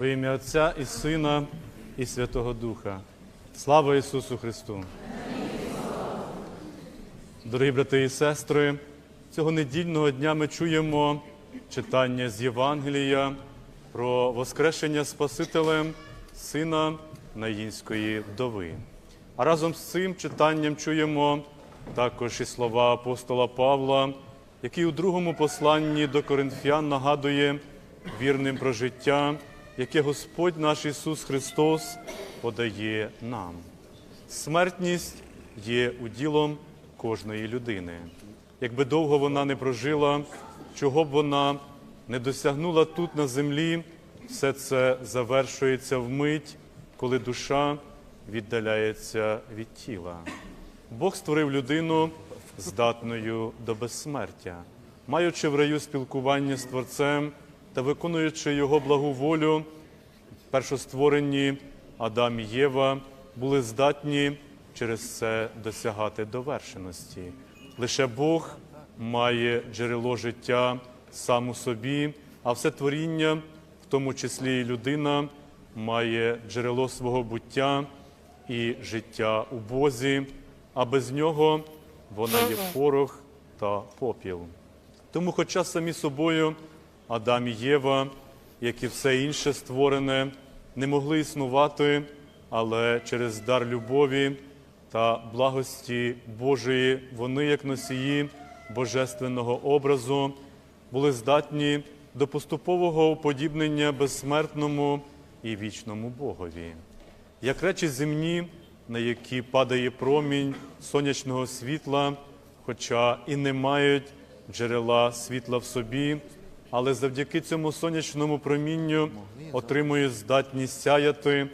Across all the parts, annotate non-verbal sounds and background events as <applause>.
Во ім'я Отця і Сина, і Святого Духа. Слава Ісусу Христу! Дорогі брати і сестри, цього недільного дня ми чуємо читання з Євангелія про воскрешення Спасителем сина Наїнської вдови. А разом з цим читанням чуємо також і слова апостола Павла, який у другому посланні до Коринфян нагадує вірним про життя, яке Господь наш Ісус Христос подає нам. Смертність є уділом кожної людини. Якби довго вона не прожила, чого б вона не досягнула тут на землі, все це завершується вмить, коли душа віддаляється від тіла. Бог створив людину здатною до безсмертя, маючи в раю спілкування з Творцем та виконуючи його благу волю, першостворені Адам і Єва були здатні через це досягати довершеності. Лише Бог має джерело життя сам у собі, а все творіння, в тому числі і людина, має джерело свого буття і життя у Бозі, а без нього вона є порох та попіл. Тому, хоча самі собою Адам і Єва, як і все інше створене, не могли існувати, але через дар любові та благості Божої вони, як носії божественного образу, були здатні до поступового уподібнення безсмертному і вічному Богові. Як речі земні, на які падає промінь сонячного світла, хоча і не мають джерела світла в собі, але завдяки цьому сонячному промінню отримує здатність сяяти,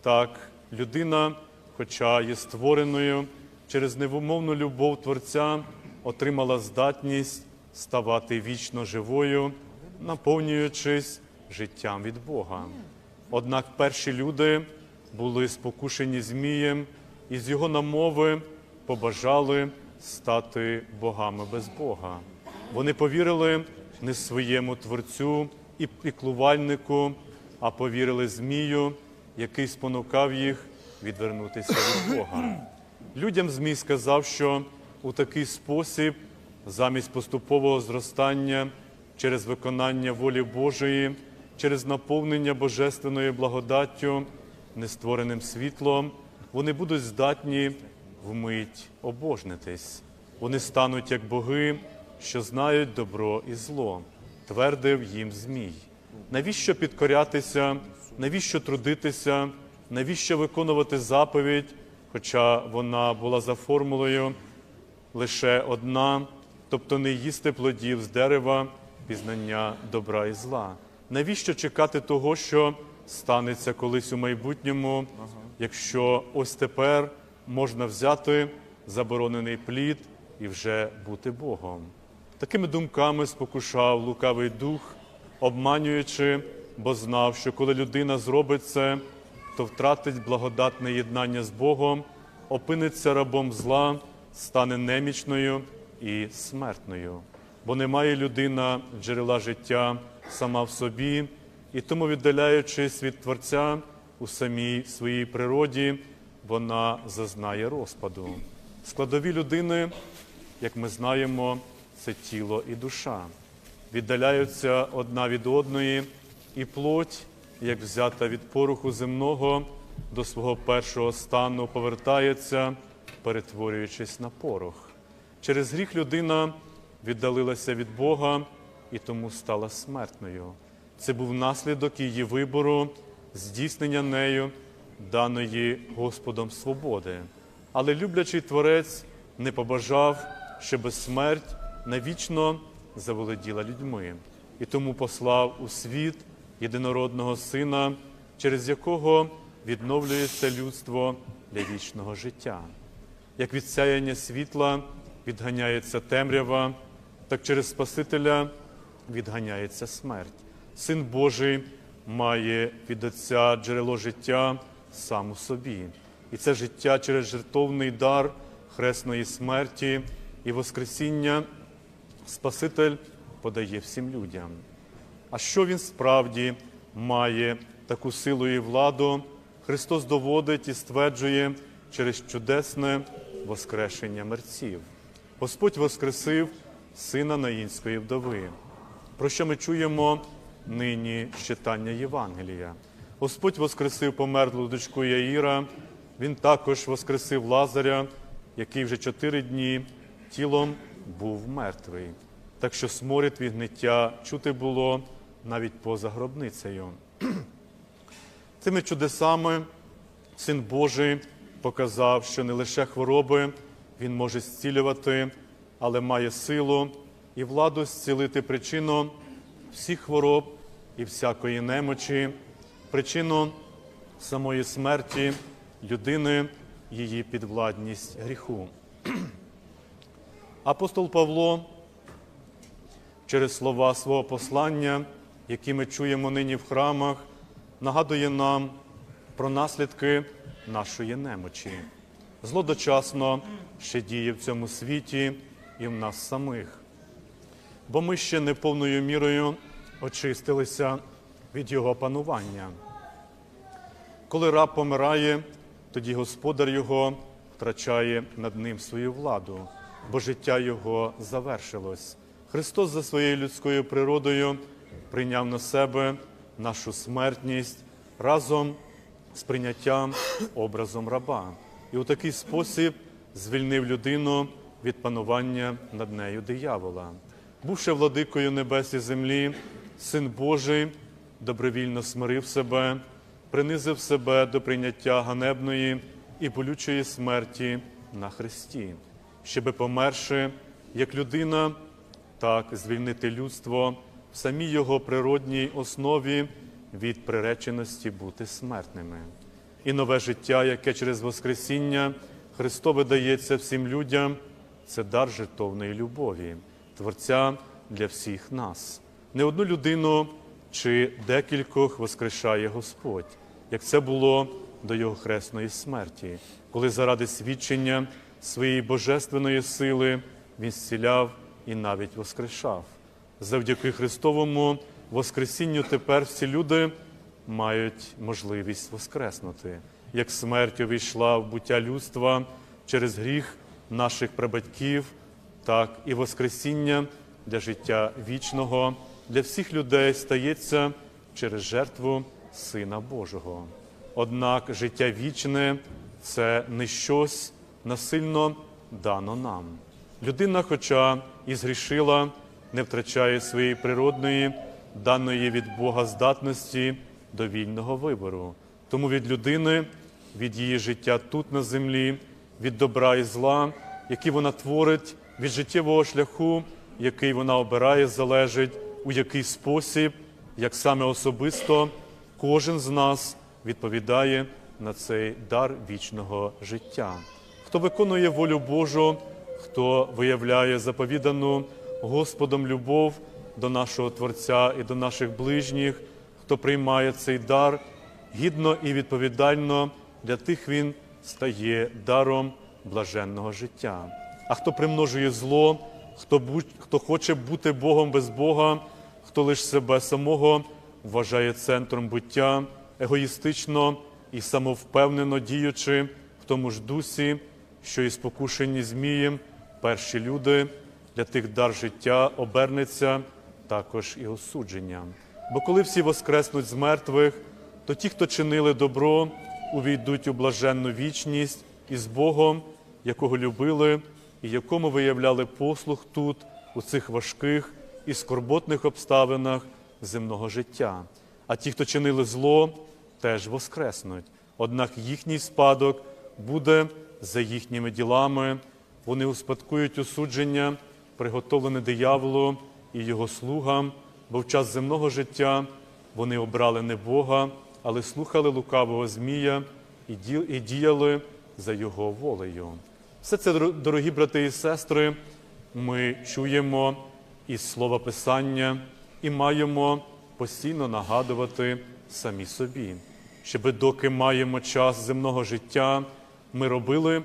так людина, хоча є створеною через невумовну любов Творця, отримала здатність ставати вічно живою, наповнюючись життям від Бога. Однак перші люди були спокушені Змієм і з його намови побажали стати богами без Бога. Вони повірили не своєму творцю і піклувальнику, а повірили Змію, який спонукав їх відвернутися від Бога. Людям Змій сказав, що у такий спосіб, замість поступового зростання через виконання волі Божої, через наповнення божественною благодаттю, нествореним світлом, вони будуть здатні вмить обожнитись. Вони стануть як боги, що знають добро і зло, твердив їм Змій. Навіщо підкорятися, навіщо трудитися, навіщо виконувати заповідь, хоча вона була за формулою лише одна, тобто не їсти плодів з дерева, пізнання добра і зла. Навіщо чекати того, що станеться колись у майбутньому, якщо ось тепер можна взяти заборонений плід і вже бути Богом? Такими думками спокушав лукавий дух, обманюючи, бо знав, що коли людина зробить це, то втратить благодатне єднання з Богом, опиниться рабом зла, стане немічною і смертною, бо не має людина джерела життя сама в собі, і тому, віддаляючись від Творця у самій своїй природі, вона зазнає розпаду. Складові людини, як ми знаємо, це тіло і душа, віддаляються одна від одної, і плоть, як взята від поруху земного, до свого першого стану повертається, перетворюючись на порох. Через гріх людина віддалилася від Бога і тому стала смертною. Це був наслідок її вибору, здійснення нею, даної Господом свободи. Але люблячий Творець не побажав, щоб смерть навічно заволоділа людьми, і тому послав у світ єдинородного Сина, через якого відновлюється людство для вічного життя. Як від сяяння світла відганяється темрява, так через Спасителя відганяється смерть. Син Божий має від Отця джерело життя сам у собі. І це життя через жертовний дар хресної смерті і Воскресіння Спаситель подає всім людям. А що він справді має таку силу і владу Христос доводить і стверджує через чудесне воскрешення мерців. Господь воскресив сина Наїнської вдови, про що ми чуємо нині читання Євангелія. Господь воскресив померлу дочку Яїра, Він також воскресив Лазаря, який вже чотири дні тілом був мертвий. Так що сморід від гниття чути було навіть поза гробницею. <clears throat> Цими чудесами Син Божий показав, що не лише хвороби Він може зцілювати, але має силу і владу зцілити причину всіх хвороб і всякої немочі, причину самої смерті людини, її підвладність гріху. <clears throat> Апостол Павло через слова свого послання, які ми чуємо нині в храмах, нагадує нам про наслідки нашої немочі. Зло дочасно ще діє в цьому світі і в нас самих, бо ми ще не повною мірою очистилися від його панування. Коли раб помирає, тоді господар його втрачає над ним свою владу, бо життя його завершилось. Христос за своєю людською природою прийняв на себе нашу смертність разом з прийняттям образом раба. І у такий спосіб звільнив людину від панування над нею диявола. Бувши владикою небес і землі, Син Божий добровільно смирив себе, принизив себе до прийняття ганебної і болючої смерті на Христі, щоби померши як людина, так звільнити людство в самій його природній основі від приреченості бути смертними. І нове життя, яке через Воскресіння Христове дається всім людям, це дар жертовної любові, Творця для всіх нас. Не одну людину чи декількох воскрешає Господь, як це було до Його хресної смерті, коли заради свідчення своєї божественної сили Він зціляв і навіть воскрешав. Завдяки Христовому Воскресінню тепер всі люди мають можливість воскреснути, як смерть увійшла в буття людства через гріх наших прабатьків, так і Воскресіння для життя вічного для всіх людей стається через жертву Сина Божого. Однак життя вічне це не щось насильно дано нам. Людина, хоча і згрішила, не втрачає своєї природної, даної від Бога здатності до вільного вибору. Тому від людини, від її життя тут на землі, від добра і зла, які вона творить, від життєвого шляху, який вона обирає, залежить, у який спосіб, як саме особисто, кожен з нас відповідає на цей дар вічного життя. Хто виконує волю Божу, хто виявляє заповідану Господом любов до нашого Творця і до наших ближніх, хто приймає цей дар гідно і відповідально для тих він стає даром блаженного життя. А хто примножує зло, хто, будь, хто хоче бути Богом без Бога, хто лише себе самого вважає центром буття, егоїстично і самовпевнено діючи в тому ж дусі, що і спокушені Змієм, перші люди для тих дар життя обернеться також і осудженням. Бо коли всі воскреснуть з мертвих, то ті, хто чинили добро, увійдуть у блаженну вічність із Богом, якого любили і якому виявляли послуг тут, у цих важких і скорботних обставинах земного життя. А ті, хто чинили зло, теж воскреснуть. Однак їхній спадок буде за їхніми ділами, вони успадкують осудження, приготовлене дияволу і його слугам, бо в час земного життя вони обрали не Бога, але слухали лукавого Змія і діяли за його волею. Все це, дорогі брати і сестри, ми чуємо із Слова Писання і маємо постійно нагадувати самі собі, щоб доки маємо час земного життя, ми робили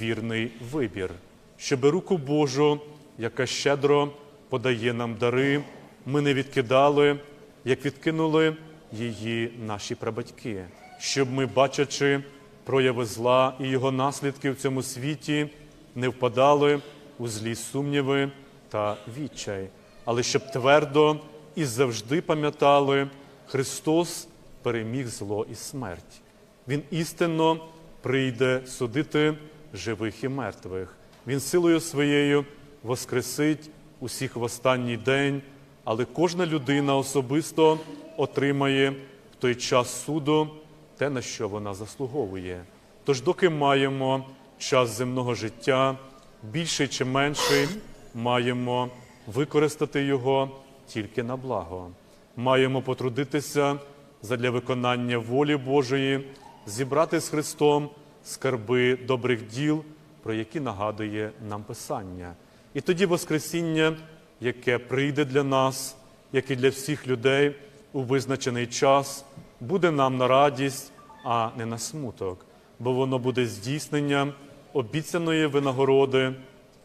вірний вибір, щоб руку Божу, яка щедро подає нам дари, ми не відкидали, як відкинули її наші прабатьки, щоб ми, бачачи прояви зла і його наслідки в цьому світі, не впадали у злі сумніви та відчай, але щоб твердо і завжди пам'ятали, Христос переміг зло і смерть. Він істинно прийде судити живих і мертвих. Він силою своєю воскресить усіх в останній день, але кожна людина особисто отримає в той час суду те, на що вона заслуговує. Тож, доки маємо час земного життя, більший чи менший, маємо використати його тільки на благо. Маємо потрудитися задля виконання волі Божої, зібрати з Христом скарби добрих діл, про які нагадує нам Писання. І тоді Воскресіння, яке прийде для нас, як і для всіх людей у визначений час, буде нам на радість, а не на смуток, бо воно буде здійсненням обіцяної винагороди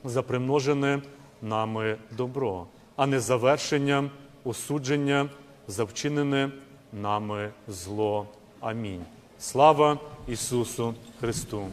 за примножене нами добро, а не завершенням осудження за вчинене нами зло. Амінь. Слава Ісусу Христу!